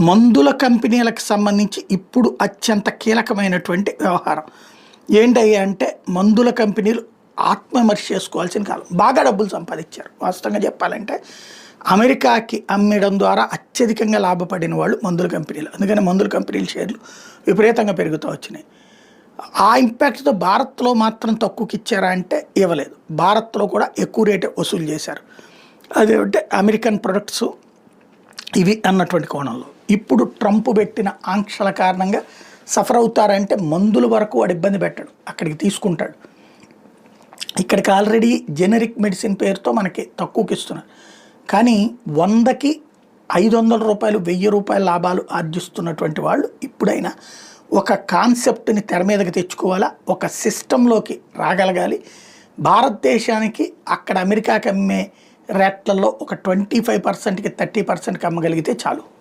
మందుల కంపెనీలకు సంబంధించి ఇప్పుడు అత్యంత కీలకమైనటువంటి వ్యవహారం. ఏంటయ్యా అంటే మందుల కంపెనీలు ఆత్మవిమర్శ చేసుకోవాల్సిన కాలం. బాగా డబ్బులు సంపాదించారు. వాస్తవంగా చెప్పాలంటే అమెరికాకి అమ్మడం ద్వారా అత్యధికంగా లాభపడిన వాళ్ళు మందుల కంపెనీలు. అందుకని మందుల కంపెనీల షేర్లు విపరీతంగా పెరుగుతూ వచ్చినాయి. ఆ ఇంపాక్ట్తో భారత్లో మాత్రం తక్కువకి ఇచ్చారా అంటే ఇవ్వలేదు. భారత్లో కూడా ఎక్కువ రేటే వసూలు చేశారు. అదేంటే అమెరికన్ ప్రొడక్ట్స్ ఇవి అన్నటువంటి కోణంలో. ఇప్పుడు ట్రంప్ పెట్టిన ఆంక్షల కారణంగా సఫర్ అవుతారంటే మందుల వరకు వాడు ఇబ్బంది పెట్టడు అక్కడికి తీసుకుంటాడు. ఇక్కడికి ఆల్రెడీ జెనరిక్ మెడిసిన్ పేరుతో మనకి తక్కువకి ఇస్తున్నారు. కానీ వందకి ఐదు వందల రూపాయలు వెయ్యి రూపాయల లాభాలు ఆర్జిస్తున్నటువంటి వాళ్ళు ఇప్పుడైనా ఒక కాన్సెప్ట్ని తెర మీదకి తెచ్చుకోవాలా? ఒక సిస్టంలోకి రాగలగాలి. భారతదేశానికి అక్కడ అమెరికాకి అమ్మే రేట్లలో ఒక ట్వంటీ ఫైవ్ పర్సెంట్కి థర్టీ పర్సెంట్కి అమ్మగలిగితే చాలు.